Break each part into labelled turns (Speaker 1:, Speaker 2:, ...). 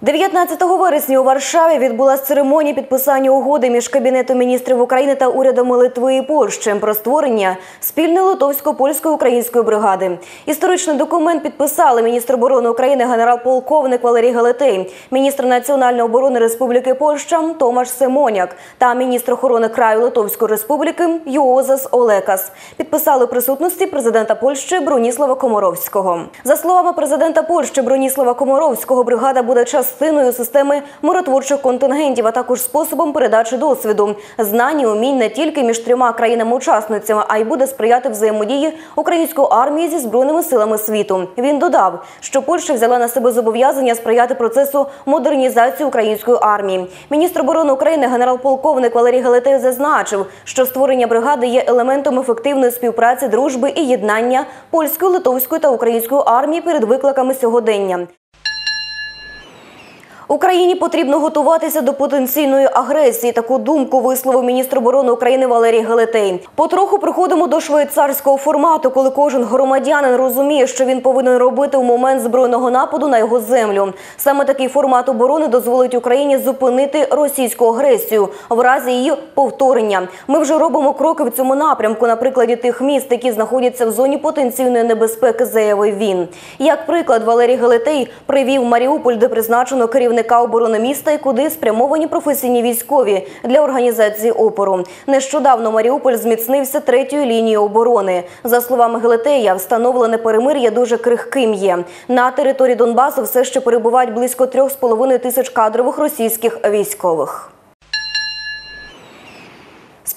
Speaker 1: 19 вересня у Варшаві відбулася церемонія підписання угоди між Кабінетом міністрів України та урядами Литви і Польщі про створення спільної литовсько-польської української бригади. Історичний документ підписали міністр оборони України генерал-полковник Валерій Галетей, міністр національної оборони Республіки Польща Томаш Семоняк та міністр охорони краю Литовської Республіки Йозас Олекас. Підписали присутності президента Польщі Броніслава Комаровського. За словами президента Польщі Броніслава Комаровського, бригада буде час частиною системи миротворчих контингентів, а також способом передачі досвіду, знань і умінь не тільки між трьома країнами-учасницями, а й буде сприяти взаємодії української армії зі збройними силами світу. Він додав, що Польща взяла на себе зобов'язання сприяти процесу модернізації української армії. Міністр оборони України генерал-полковник Валерій Галетей зазначив, що створення бригади є елементом ефективної співпраці, дружби і єднання польської, литовської та української армії перед викликами сьогодення. Україні потрібно готуватися до потенційної агресії. Таку думку висловив міністр оборони України Валерій Гелетей. Потроху приходимо до швейцарського формату, коли кожен громадянин розуміє, що він повинен робити у момент збройного нападу на його землю. Саме такий формат оборони дозволить Україні зупинити російську агресію в разі її повторення. Ми вже робимо кроки в цьому напрямку на прикладі тих міст, які знаходяться в зоні потенційної небезпеки, заявив він. Як приклад, Валерій Гелетей привів Маріуполь, де призначено керівник керівника оборони міста і куди спрямовані професійні військові для організації опору. Нещодавно Маріуполь зміцнився третьою лінією оборони. За словами Гелетея, встановлене перемир'я дуже крихким є. На території Донбасу все ще перебувають близько трьох з половиною тисяч кадрових російських військових.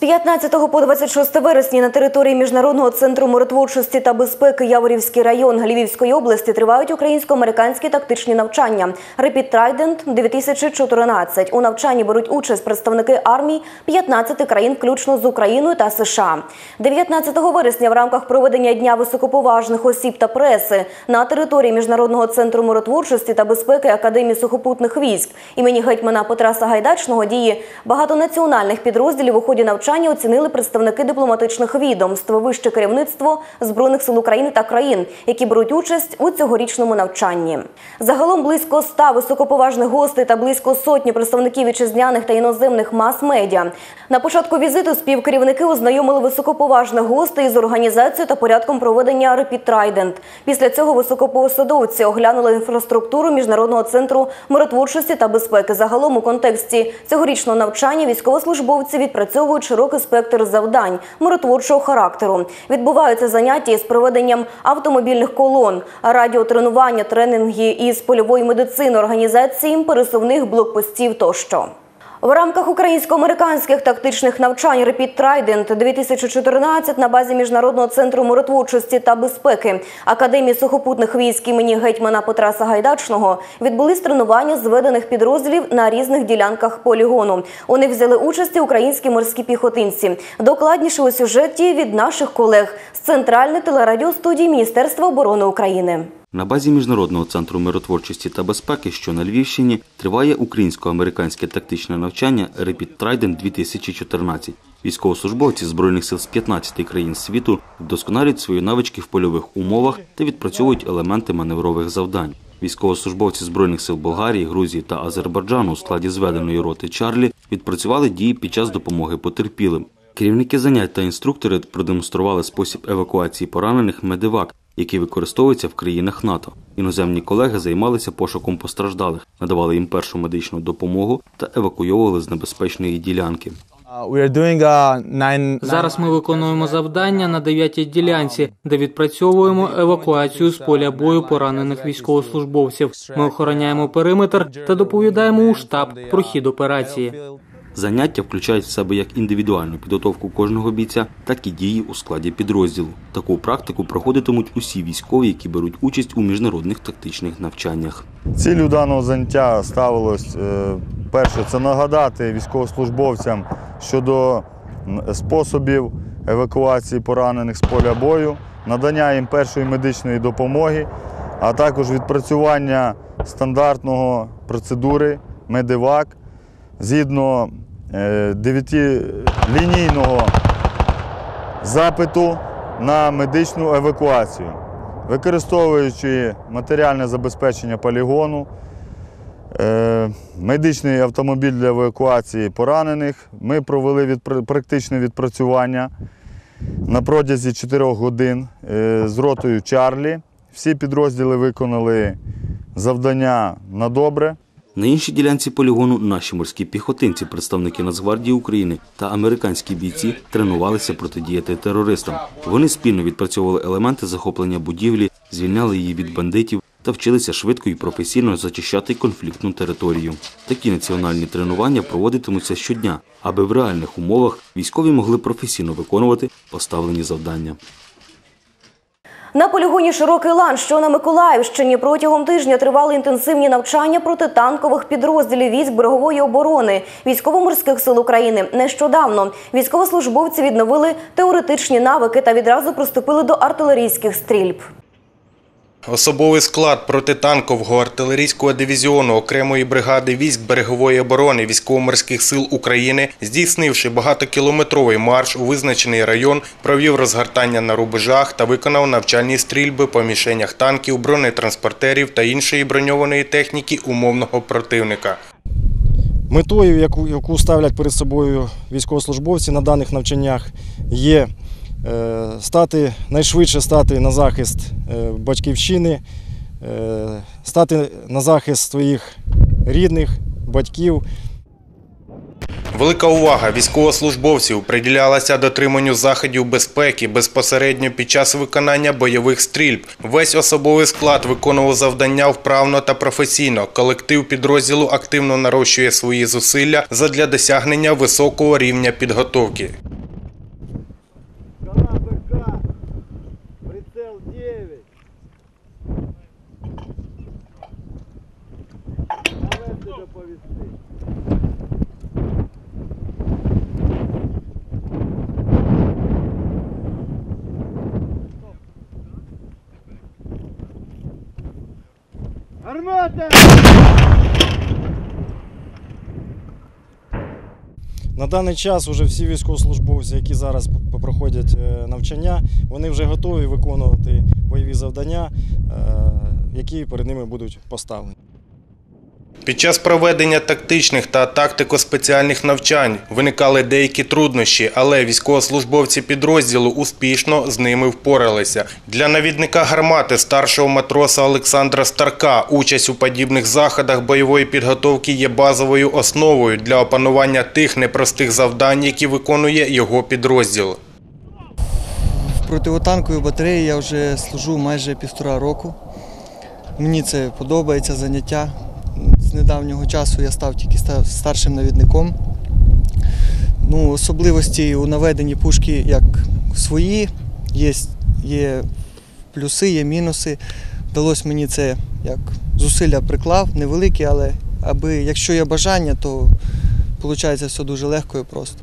Speaker 1: З 15 по 26 вересня на території Міжнародного центру миротворчості та безпеки Яворівський район Львівської області тривають українсько-американські тактичні навчання Repeat Trident 2014. У навчанні беруть участь представники армій 15 країн, включно з Україною та США. 19 вересня в рамках проведення дня високоповажних осіб та преси на території Міжнародного центру миротворчості та безпеки Академії сухопутних військ імені гетьмана Петра Сагайдачного діє багатонаціональних підрозділів у ході навчання навчання оцінили представники дипломатичних відомств, вище керівництво збройних сил України та країн, які беруть участь у цьогорічному навчанні. Загалом близько ста високоповажних гостей та близько сотні представників вітчизняних та іноземних мас-медіа. На початку візиту співкерівники ознайомили високоповажних гостей з організацією та порядком проведення Repeat Trident. Після цього високопосадовці оглянули інфраструктуру міжнародного центру миротворчості та безпеки. Загалом у контексті цьогорічного навчання військовослужбовці відпрацьовують широкий спектр завдань миротворчого характеру. Відбуваються заняття із проведенням автомобільних колон, радіотренування, тренінги із польової медицини, організації пересувних блокпостів тощо. В рамках українсько-американських тактичних навчань Repeat Trident 2014 на базі міжнародного центру миротворчості та безпеки Академії сухопутних військ імені гетьмана Петра Сагайдачного відбулись тренування зведених підрозділів на різних ділянках полігону. У них взяли участь українські морські піхотинці. Докладніше у сюжеті від наших колег з центральної телерадіостудії Міністерства оборони України.
Speaker 2: На базі Міжнародного центру миротворчості та безпеки, що на Львівщині, триває українсько-американське тактичне навчання Repeat Trident 2014. Військовослужбовці збройних сил з 15 країн світу вдосконалюють свої навички в польових умовах та відпрацьовують елементи маневрових завдань. Військовослужбовці збройних сил Болгарії, Грузії та Азербайджану у складі зведеної роти Чарлі відпрацювали дії під час допомоги потерпілим. Керівники занять та інструктори продемонстрували спосіб евакуації поранених медивак, які використовуються в країнах НАТО. Іноземні колеги займалися пошуком постраждалих, надавали їм першу медичну допомогу та евакуйовували з небезпечної ділянки.
Speaker 3: Зараз ми виконуємо завдання на дев'ятій ділянці, де відпрацьовуємо евакуацію з поля бою поранених військовослужбовців. Ми охороняємо периметр та доповідаємо у штаб про хід операції.
Speaker 2: Заняття включають в себе як індивідуальну підготовку кожного бійця, так і дії у складі підрозділу. Таку практику проходитимуть усі військові, які беруть участь у міжнародних тактичних навчаннях.
Speaker 4: Ціллю даного заняття ставилось е, перше це нагадати військовослужбовцям щодо способів евакуації поранених з поля бою, надання їм першої медичної допомоги, а також відпрацювання стандартного процедури Медивак згідно е, дев'ятилінійного запиту на медичну евакуацію, використовуючи матеріальне забезпечення полігону, е, медичний автомобіль для евакуації поранених. Ми провели практичне відпрацювання на протязі 4 годин е, з ротою Чарлі. Всі підрозділи виконали завдання на добре.
Speaker 2: На іншій ділянці полігону наші морські піхотинці, представники Нацгвардії України та американські бійці тренувалися протидіяти терористам. Вони спільно відпрацьовували елементи захоплення будівлі, звільняли її від бандитів та вчилися швидко і професійно зачищати конфліктну територію. Такі національні тренування проводитимуться щодня, аби в реальних умовах військові могли професійно виконувати поставлені завдання.
Speaker 1: На полігоні Широкий лан, що на Миколаївщині, протягом тижня тривали інтенсивні навчання протитанкових підрозділів військ берегової оборони військово-морських сил України. Нещодавно військовослужбовці відновили теоретичні навики та відразу приступили до артилерійських стрільб.
Speaker 5: Особовий склад протитанкового артилерійського дивізіону окремої бригади військ берегової оборони військово-морських сил України, здійснивши багатокілометровий марш у визначений район, провів розгортання на рубежах та виконав навчальні стрільби по мішенях танків, бронетранспортерів та іншої броньованої техніки умовного противника.
Speaker 6: Метою, яку, ставлять перед собою військовослужбовці на даних навчаннях, є стати найшвидше стати на захист е, батьківщини, е, стати на захист своїх рідних, батьків,
Speaker 5: Велика увага військовослужбовців приділялася дотриманню заходів безпеки безпосередньо під час виконання бойових стрільб. Весь особовий склад виконував завдання вправно та професійно. Колектив підрозділу активно нарощує свої зусилля задля досягнення високого рівня підготовки.
Speaker 6: На даний час вже всі військовослужбовці, які зараз проходять е, навчання, вони вже готові виконувати бойові завдання, е, які перед ними будуть поставлені.
Speaker 5: Під час проведення тактичних та тактико-спеціальних навчань виникали деякі труднощі, але військовослужбовці підрозділу успішно з ними впоралися. Для навідника гармати старшого матроса Олександра Старка участь у подібних заходах бойової підготовки є базовою основою для опанування тих непростих завдань, які виконує його підрозділ.
Speaker 7: В противотанковій батареї я вже служу майже півтора року. Мені це подобається заняття. З недавнього часу я став тільки старшим навідником. Ну, особливості у наведенні пушки як свої, є, є плюси, є мінуси. Вдалося мені це як зусилля приклав, невеликі, але аби якщо є бажання, то виходить все дуже легко і просто.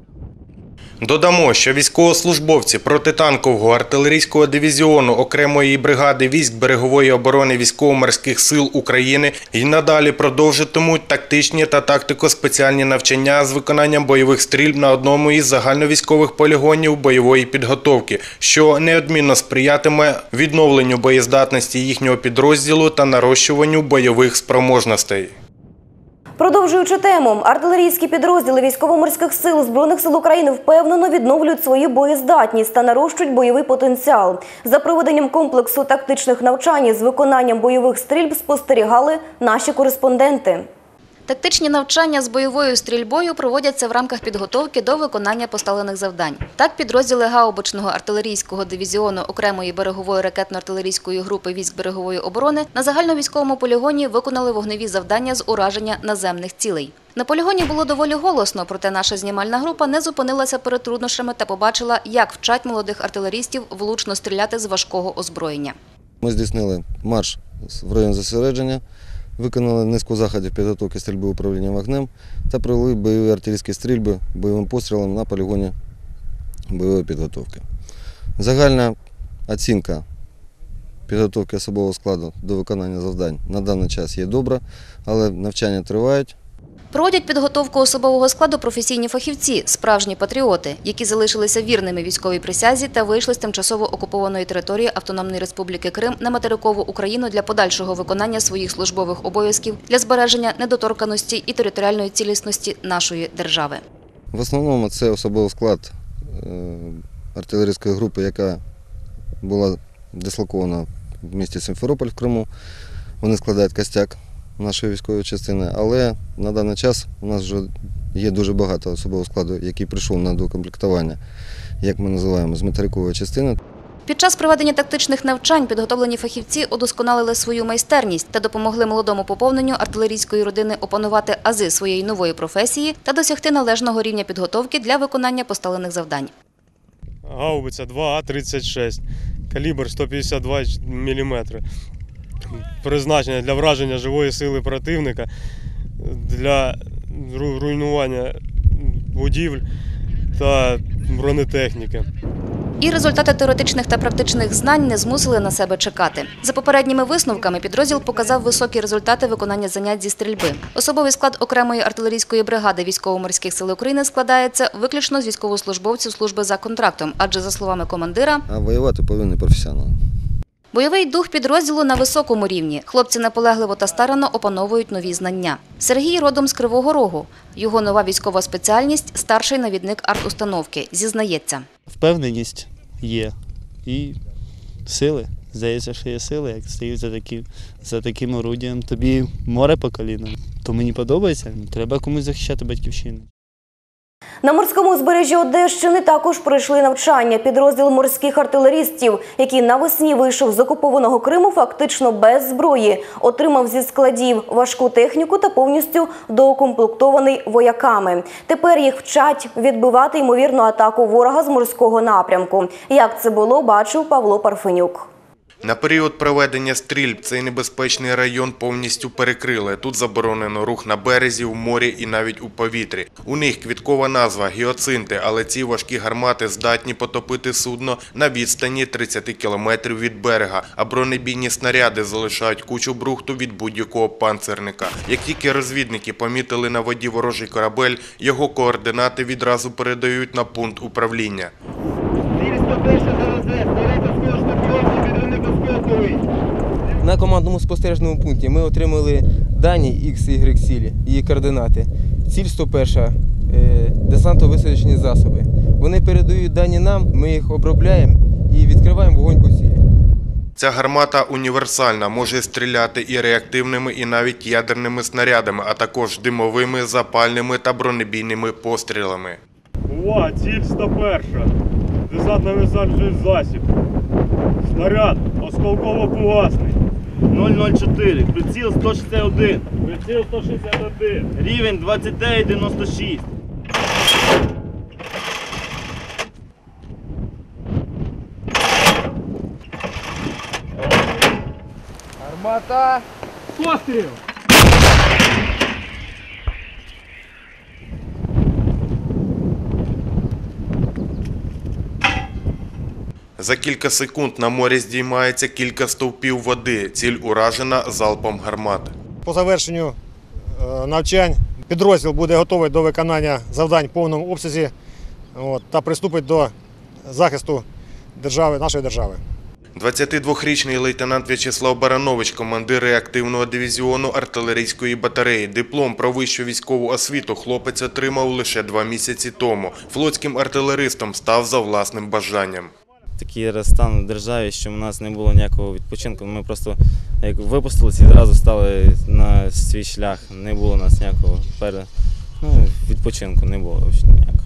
Speaker 5: Додамо, що військовослужбовці протитанкового артилерійського дивізіону окремої бригади військ берегової оборони військово-морських сил України і надалі продовжитимуть тактичні та тактико-спеціальні навчання з виконанням бойових стрільб на одному із загальновійськових полігонів бойової підготовки, що неодмінно сприятиме відновленню боєздатності їхнього підрозділу та нарощуванню бойових спроможностей.
Speaker 1: Продовжуючи тему, артилерійські підрозділи військово-морських сил збройних сил України впевнено відновлюють свою боєздатність та нарощують бойовий потенціал. За проведенням комплексу тактичних навчань з виконанням бойових стрільб спостерігали наші кореспонденти.
Speaker 8: Тактичні навчання з бойовою стрільбою проводяться в рамках підготовки до виконання поставлених завдань. Так, підрозділи гаубичного артилерійського дивізіону окремої берегової ракетно-артилерійської групи військ берегової оборони на загальновійськовому полігоні виконали вогневі завдання з ураження наземних цілей. На полігоні було доволі голосно, проте наша знімальна група не зупинилася перед труднощами та побачила, як вчать молодих артилерістів влучно стріляти з важкого озброєння.
Speaker 9: Ми здійснили марш в район зосередження, виконали низку заходів підготовки стрільби управління вогнем та провели бойові артилерійські стрільби бойовим пострілом на полігоні бойової підготовки. Загальна оцінка підготовки особового складу до виконання завдань на даний час є добра, але навчання тривають.
Speaker 8: Проводять підготовку особового складу професійні фахівці, справжні патріоти, які залишилися вірними військовій присязі та вийшли з тимчасово окупованої території Автономної Республіки Крим на материкову Україну для подальшого виконання своїх службових обов'язків для збереження недоторканості і територіальної цілісності нашої держави.
Speaker 9: В основному це особовий склад е, артилерійської групи, яка була дислокована в місті Симферополь в Криму. Вони складають костяк нашої військової частини, але на даний час у нас вже є дуже багато особового складу, який прийшов на докомплектування, як ми називаємо, з материкової частини.
Speaker 8: Під час проведення тактичних навчань підготовлені фахівці удосконалили свою майстерність та допомогли молодому поповненню артилерійської родини опанувати ази своєї нової професії та досягти належного рівня підготовки для виконання поставлених завдань.
Speaker 10: гаубиця 2А36, калібр 152 мм. Призначення для враження живої сили противника, для руйнування будівель та бронетехніки.
Speaker 8: І результати теоретичних та практичних знань не змусили на себе чекати. За попередніми висновками підрозділ показав високі результати виконання занять зі стрільби. Особовий склад окремої артилерійської бригади військово-морських сил України складається виключно з військовослужбовців служби за контрактом, адже за словами командира,
Speaker 9: А воювати повинні професіонали.
Speaker 8: Бойовий дух підрозділу на високому рівні. Хлопці наполегливо та старанно опановують нові знання. Сергій родом з Кривого Рогу. Його нова військова спеціальність старший навідник артустановки. Зізнається.
Speaker 11: впевненість є і сили. Здається, що є сили, як стоїть за таким, за таким орудієм. Тобі море по колінам. То мені подобається. Треба комусь захищати батьківщину.
Speaker 1: На морському узбережжі Одещини також пройшли навчання. Підрозділ морських артилерістів, який навесні вийшов з окупованого Криму, фактично без зброї, отримав зі складів важку техніку та повністю доукомплектований вояками. Тепер їх вчать відбивати ймовірну атаку ворога з морського напрямку. Як це було, бачив Павло Парфенюк.
Speaker 5: На період проведення стрільб цей небезпечний район повністю перекрили. Тут заборонено рух на березі, в морі і навіть у повітрі. У них квіткова назва гіоцинти, але ці важкі гармати здатні потопити судно на відстані 30 кілометрів від берега, а бронебійні снаряди залишають кучу брухту від будь-якого панцерника. Як тільки розвідники помітили на воді ворожий корабель, його координати відразу передають на пункт управління.
Speaker 12: На командному спостережному пункті ми отримали дані X, Y цілі, її координати. Ціль 101 е, десантно-висадочні засоби. Вони передають дані нам, ми їх обробляємо і відкриваємо вогонь по цілі.
Speaker 5: Ця гармата універсальна, може стріляти і реактивними, і навіть ядерними снарядами, а також димовими, запальними та бронебійними пострілами.
Speaker 10: Увага, ціль 101. Десантно висаджує засіб. Снаряд осколково-фугасний.
Speaker 13: 004, приціл 161,
Speaker 10: Приціл 161.
Speaker 13: рівень 2996.
Speaker 12: Армата!
Speaker 10: Постріл!
Speaker 5: За кілька секунд на морі здіймається кілька стовпів води. Ціль уражена залпом гармат.
Speaker 14: По завершенню е, навчань підрозділ буде готовий до виконання завдань в повному обсязі та приступить до захисту держави, нашої держави.
Speaker 5: 22-річний лейтенант В'ячеслав Баранович, командир реактивного дивізіону артилерійської батареї. Диплом про вищу військову освіту хлопець отримав лише два місяці тому. Флотським артилеристом став за власним бажанням.
Speaker 15: Такий стан в державі, що в нас не було ніякого відпочинку. Ми просто як випустилися і одразу стали на свій шлях. Не було у нас ніякого пере... ну, відпочинку, не було взагалі ніякого.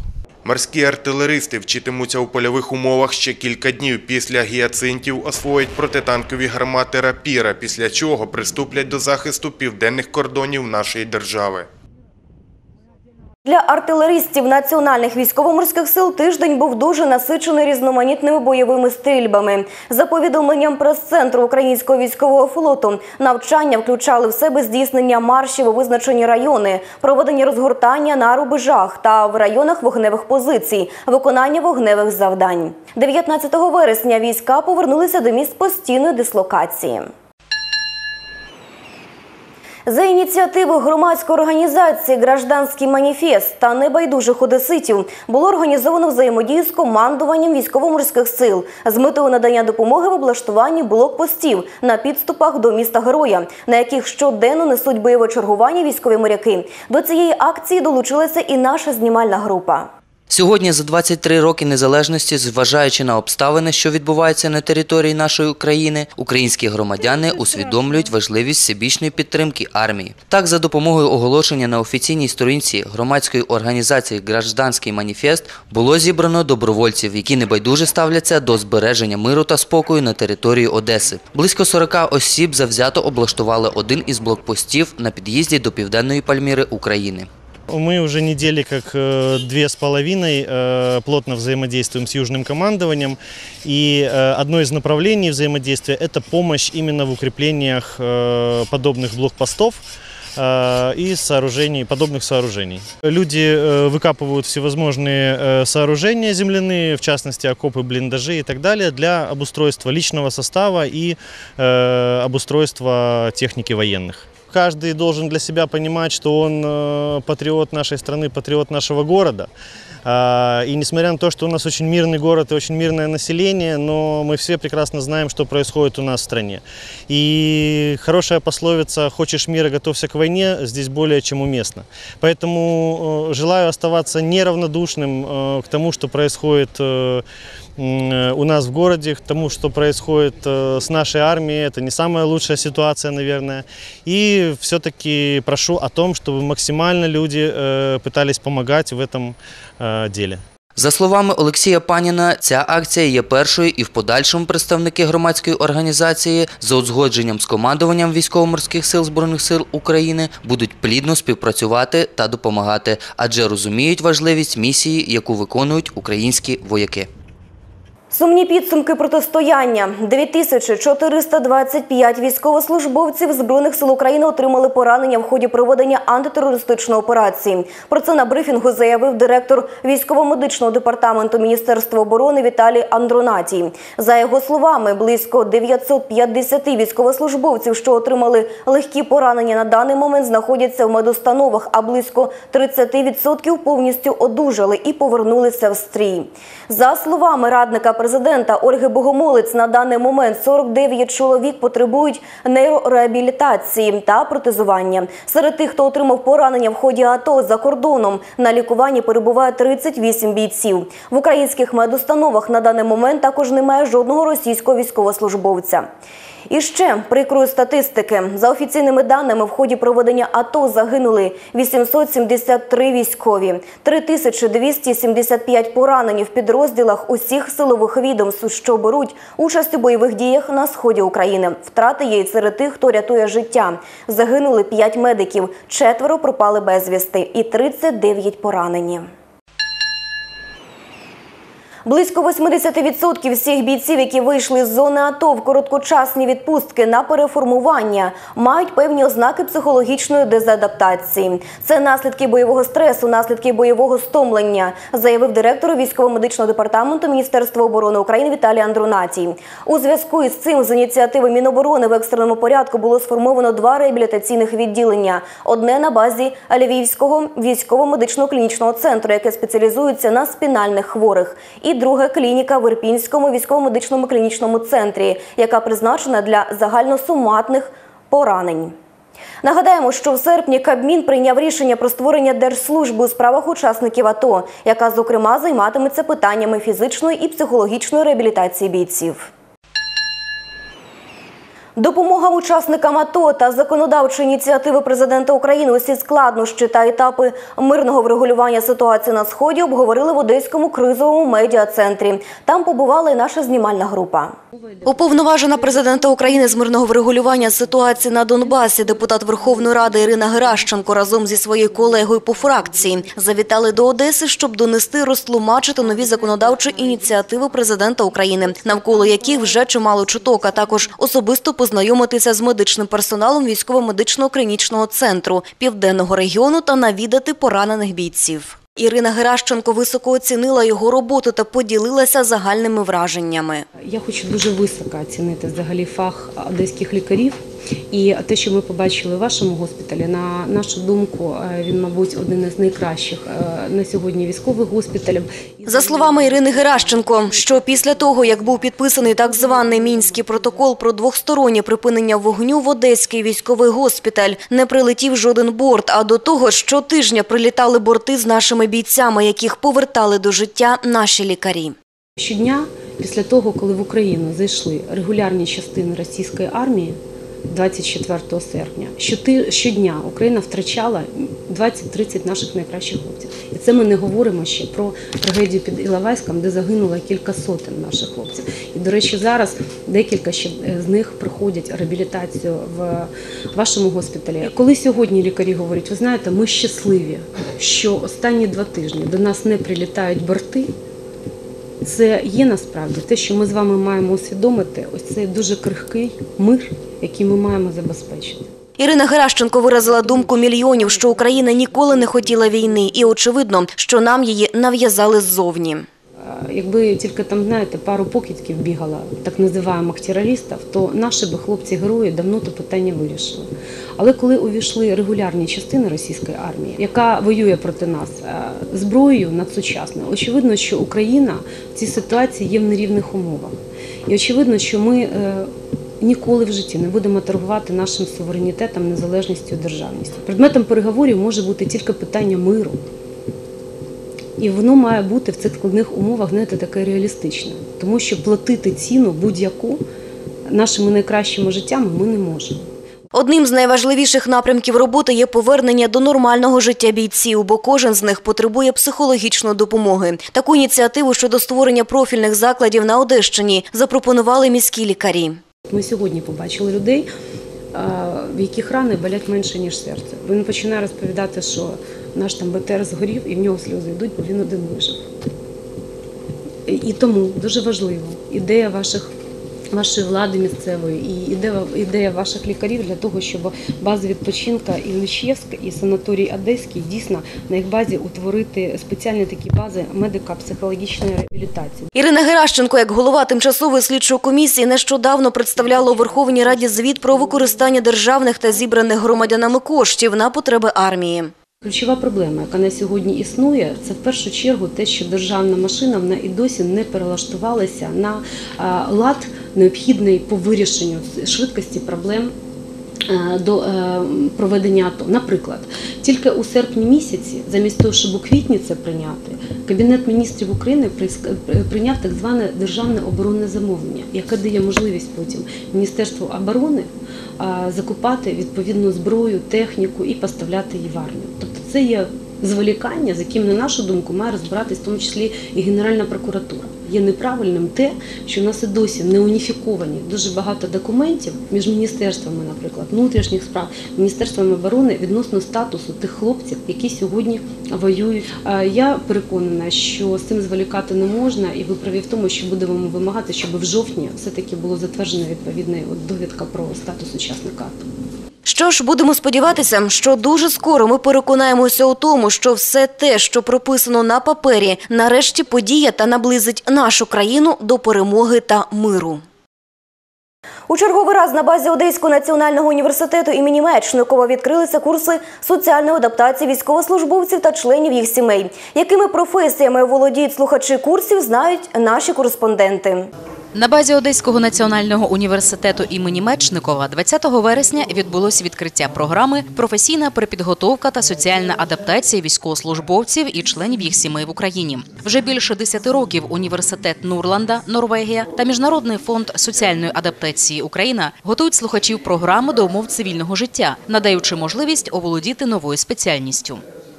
Speaker 5: Морські артилеристи вчитимуться у польових умовах ще кілька днів. Після гіацинтів освоїть протитанкові гармати рапіра, після чого приступлять до захисту південних кордонів нашої держави.
Speaker 1: Для артилеристів національних військово-морських сил тиждень був дуже насичений різноманітними бойовими стрільбами. За повідомленням прес-центру Українського військового флоту, навчання включали в себе здійснення маршів у визначені райони, проведення розгортання на рубежах та в районах вогневих позицій, виконання вогневих завдань. 19 вересня війська повернулися до місць постійної дислокації. За ініціативи громадської організації Гражданський маніфест та небайдужих одеситів було організовано взаємодію з командуванням військово-морських сил з метою надання допомоги в облаштуванні блокпостів на підступах до міста Героя, на яких щоденно несуть бойове чергування військові моряки. До цієї акції долучилася і наша знімальна група.
Speaker 16: Сьогодні, за 23 роки незалежності, зважаючи на обставини, що відбуваються на території нашої країни, українські громадяни усвідомлюють важливість всебічної підтримки армії. Так, за допомогою оголошення на офіційній сторінці громадської організації Гражданський маніфест було зібрано добровольців, які небайдуже ставляться до збереження миру та спокою на території Одеси. Близько 40 осіб завзято облаштували один із блокпостів на під'їзді до південної Пальміри України.
Speaker 17: Мы уже недели как э, две с половиной э, плотно взаимодействуем с Южным командованием. И э, одно из направлений взаимодействия – это помощь именно в укреплениях э, подобных блокпостов э, и сооружений, подобных сооружений. Люди э, выкапывают всевозможные э, сооружения земляные, в частности окопы, блиндажи и так далее, для обустройства личного состава и э, обустройства техники военных. Каждый должен для себя понимать, что он э, патриот нашей страны, патриот нашего города. А, И несмотря на то, что у нас очень мирный город и очень мирное население, но мы все прекрасно знаем, что происходит у нас в стране. И хорошая пословица «хочешь мира, готовься к войне» здесь более чем уместно. Поэтому э, желаю оставаться неравнодушным э, к тому, что происходит э, м, у нас в городе, к тому, что происходит э, с нашей армией. Это не самая лучшая ситуация, наверное. И все-таки прошу о том, чтобы максимально люди э, пытались помогать в этом э, деле.
Speaker 16: За словами Олексія Паніна, ця акція є першою і в подальшому представники громадської організації за узгодженням з командуванням військово-морських сил Збройних сил України будуть плідно співпрацювати та допомагати, адже розуміють важливість місії, яку виконують українські вояки.
Speaker 1: Сумні підсумки протистояння. 9425 військовослужбовців Збройних сил України отримали поранення в ході проведення антитерористичної операції. Про це на брифінгу заявив директор військово-медичного департаменту Міністерства оборони Віталій Андронатій. За його словами, близько 950 військовослужбовців, що отримали легкі поранення на даний момент, знаходяться в медустановах, а близько 30% повністю одужали і повернулися в стрій. За словами радника президента Ольги Богомолець, на даний момент 49 чоловік потребують нейрореабілітації та протезування. Серед тих, хто отримав поранення в ході АТО за кордоном, на лікуванні перебуває 38 бійців. В українських медустановах на даний момент також немає жодного російського військовослужбовця. І ще прикрою статистики. За офіційними даними, в ході проведення АТО загинули 873 військові, 3275 поранені в підрозділах усіх силових відомств, що беруть участь у бойових діях на сході України. Втрати є й серед тих, хто рятує життя. Загинули 5 медиків, четверо пропали безвісти і 39 поранені. Близько 80% всіх бійців, які вийшли з зони АТО в короткочасні відпустки на переформування, мають певні ознаки психологічної дезадаптації. Це наслідки бойового стресу, наслідки бойового стомлення, заявив директор військово-медичного департаменту Міністерства оборони України Віталій Андронатій. У зв'язку із цим з ініціативи Міноборони в екстреному порядку було сформовано два реабілітаційних відділення: одне на базі Львівського військово-медичного клінічного центру, яке спеціалізується на спінальних хворих, і друге клініка в Ірпінському військово-медичному клінічному центрі, яка призначена для загальносуматних поранень. Нагадаємо, що в серпні Кабмін прийняв рішення про створення держслужби у справах учасників АТО, яка зокрема займатиметься питаннями фізичної і психологічної реабілітації бійців. Допомога учасникам АТО та законодавчі ініціативи президента України усі складнощі та етапи мирного врегулювання ситуації на сході обговорили в Одеському кризовому медіа-центрі. Там побувала і наша знімальна група. Уповноважена президента України з мирного врегулювання ситуації на Донбасі, депутат Верховної Ради Ірина Геращенко разом зі своєю колегою по фракції завітали до Одеси, щоб донести розтлумачити нові законодавчі ініціативи президента України, навколо яких вже чимало чуток, а також особисто познайомитися з медичним персоналом військово-медичного клінічного центру південного регіону та навідати поранених бійців. Ірина Геращенко високо оцінила його роботу та поділилася загальними враженнями.
Speaker 18: Я хочу дуже високо оцінити взагалі фах одеських лікарів. І те, що ми побачили в вашому госпіталі, на нашу думку, е, він, мабуть, один із найкращих е, на сьогодні військових госпіталів.
Speaker 1: За словами Ірини Геращенко, що після того, як був підписаний так званий мінський протокол про двохстороннє припинення вогню в Одеський військовий госпіталь, не прилетів жоден борт. А до того щотижня прилітали борти з нашими бійцями, яких повертали до життя наші лікарі.
Speaker 18: Щодня, після того, коли в Україну зайшли регулярні частини російської армії, 24 серпня. Щодня Україна втрачала 20-30 наших найкращих хлопців. І це ми не говоримо ще про трагедію під Іловайськом, де загинуло кілька сотень наших хлопців. І, до речі, зараз декілька ще з них проходять реабілітацію в вашому госпіталі. Коли сьогодні лікарі говорять, ви знаєте, ми щасливі, що останні два тижні до нас не прилітають борти. Це є насправді те, що ми з вами маємо усвідомити, ось цей дуже крихкий мир, який ми маємо забезпечити.
Speaker 1: Ірина Геращенко виразила думку мільйонів, що Україна ніколи не хотіла війни, і очевидно, що нам її нав'язали ззовні.
Speaker 18: Якби тільки там, знаєте, пару покидьків бігало, так називаємих терористів, то наші би хлопці-герої давно то питання вирішили. Але коли увійшли регулярні частини російської армії, яка воює проти нас е, зброєю надсучасною, очевидно, що Україна в цій ситуації є в нерівних умовах. І очевидно, що ми е, ніколи в житті не будемо торгувати нашим суверенітетом, незалежністю, державністю. Предметом переговорів може бути тільки питання миру. І воно має бути в цих складних умовах, знаєте, таке реалістичне. Тому що платити ціну будь-яку нашими найкращими життями ми не можемо.
Speaker 1: Одним з найважливіших напрямків роботи є повернення до нормального життя бійців, бо кожен з них потребує психологічної допомоги. Таку ініціативу щодо створення профільних закладів на Одещині запропонували міські лікарі.
Speaker 18: Ми сьогодні побачили людей, в яких рани болять менше, ніж серце. Він починає розповідати, що наш там БТР згорів і в нього сльози йдуть, бо він один вижив. І- тому дуже важливо ідея ваших. Вашої влади місцевої і ідея, ідея ваших лікарів для того, щоб бази відпочинка і Личівська, і санаторій Одеський дійсно на їх базі утворити спеціальні такі бази медико-психологічної реабілітації.
Speaker 1: Ірина Геращенко, як голова тимчасової слідчої комісії, нещодавно представляла у Верховній Раді звіт про використання державних та зібраних громадянами коштів на потреби армії.
Speaker 18: Ключова проблема, яка на сьогодні існує, це в першу чергу те, що державна машина вона і досі не перелаштувалася на лад необхідний по вирішенню швидкості проблем. Е, До е, проведення АТО. Наприклад, тільки у серпні місяці, замість того, щоб у квітні це прийняти, Кабінет міністрів України прис- прийняв так зване державне оборонне замовлення, яке дає можливість потім Міністерству оборони закупати відповідну зброю, техніку і поставляти її в армію. Тобто це є зволікання, з яким, на нашу думку, має розбиратись в тому числі і Генеральна прокуратура. Є неправильним те, що в нас і досі не уніфіковані дуже багато документів між міністерствами, наприклад, внутрішніх справ, міністерством оборони відносно статусу тих хлопців, які сьогодні воюють. Е, Я переконана, що з цим зволікати не можна, і ви праві в тому, що будемо вимагати, щоб в жовтні все-таки було затверджено відповідна довідка про статус учасника.
Speaker 1: Що ж, будемо сподіватися, що дуже скоро ми переконаємося у тому, що все те, що прописано на папері, нарешті подіє та наблизить нашу країну до перемоги та миру. У черговий раз на базі Одеського національного університету імені Мечникова відкрилися курси соціальної адаптації військовослужбовців та членів їх сімей. Якими професіями володіють слухачі курсів, знають наші кореспонденти.
Speaker 19: На базі Одеського національного університету імені Мечникова 20 вересня відбулось відкриття програми Професійна перепідготовка та соціальна адаптація військовослужбовців і членів їх сімей в Україні. Вже більше 10 років університет Нурланда, Норвегія та Міжнародний фонд соціальної адаптації Україна готують слухачів програми до умов цивільного життя, надаючи можливість оволодіти новою спеціальністю.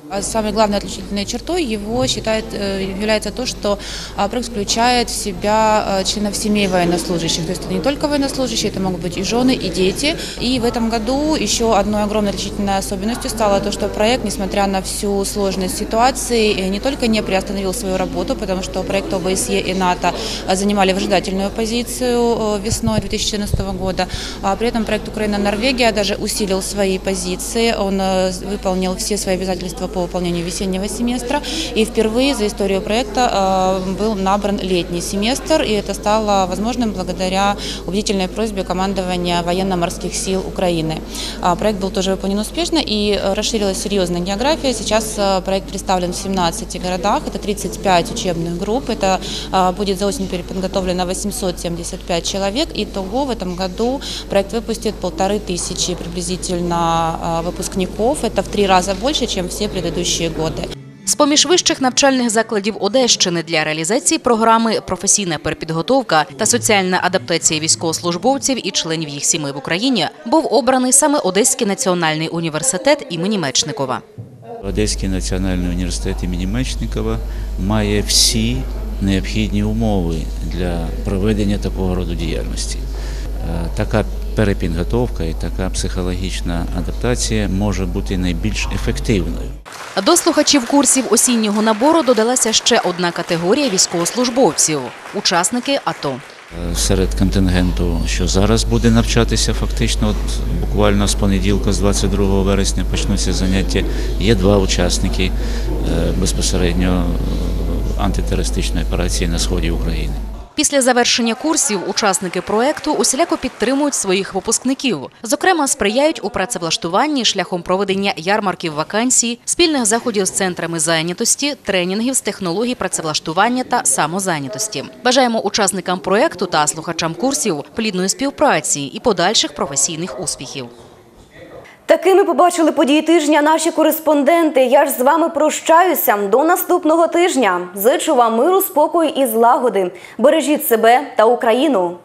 Speaker 20: А Самой главной отличительной чертой его считает, э, является то, что а, проект включает в себя э, членов семей военнослужащих. То есть это не только военнослужащие, это могут быть и жены, и дети. И в этом году еще одной огромной отличительной особенностью стало то, что проект, несмотря на всю сложность ситуации, э, не только не приостановил свою работу, потому что проект ОБСЕ и НАТО занимали выжидательную позицию э, весной 2014 года, а при этом проект Украина-Норвегия даже усилил свои позиции, он выполнил все свои обязательства по выполнению весеннего семестра, и впервые за историю проекта э, был набран летний семестр, и это стало возможным благодаря убедительной просьбе командования военно-морских сил Украины. А, Проект был тоже выполнен успешно, и э, расширилась серьезная география. Сейчас э, проект представлен в 17 городах, это 35 учебных групп, это будет за осень переподготовлено 875 человек, и того в этом году проект выпустит полторы тысячи приблизительно выпускников, это в три раза больше, чем все предыдущие годы.
Speaker 19: З-поміж вищих навчальних закладів Одещини для реалізації програми професійна перепідготовка та соціальна адаптація військовослужбовців і членів їх сімей в Україні був обраний саме Одеський національний університет імені Мечникова.
Speaker 21: Одеський національний університет імені Мечникова має всі необхідні умови для проведення такого роду діяльності. Е, Така перепідготовка і така психологічна адаптація може бути найбільш ефективною.
Speaker 19: До слухачів курсів осіннього набору додалася ще одна категорія військовослужбовців – учасники АТО.
Speaker 21: Е, Серед контингенту, що зараз буде навчатися, фактично, от буквально з понеділка, з 22 вересня почнуться заняття. Є два учасники е, безпосередньо антитерористичної операції на сході України.
Speaker 19: Після завершення курсів учасники проекту усіляко підтримують своїх випускників. Зокрема, сприяють у працевлаштуванні шляхом проведення ярмарків вакансій, спільних заходів з центрами зайнятості, тренінгів з технологій працевлаштування та самозайнятості. Бажаємо учасникам проекту та слухачам курсів плідної співпраці і подальших професійних успіхів.
Speaker 1: Такими побачили події тижня наші кореспонденти. Я ж з вами прощаюся до наступного тижня. Зичу вам миру, спокою і злагоди. Бережіть себе та Україну.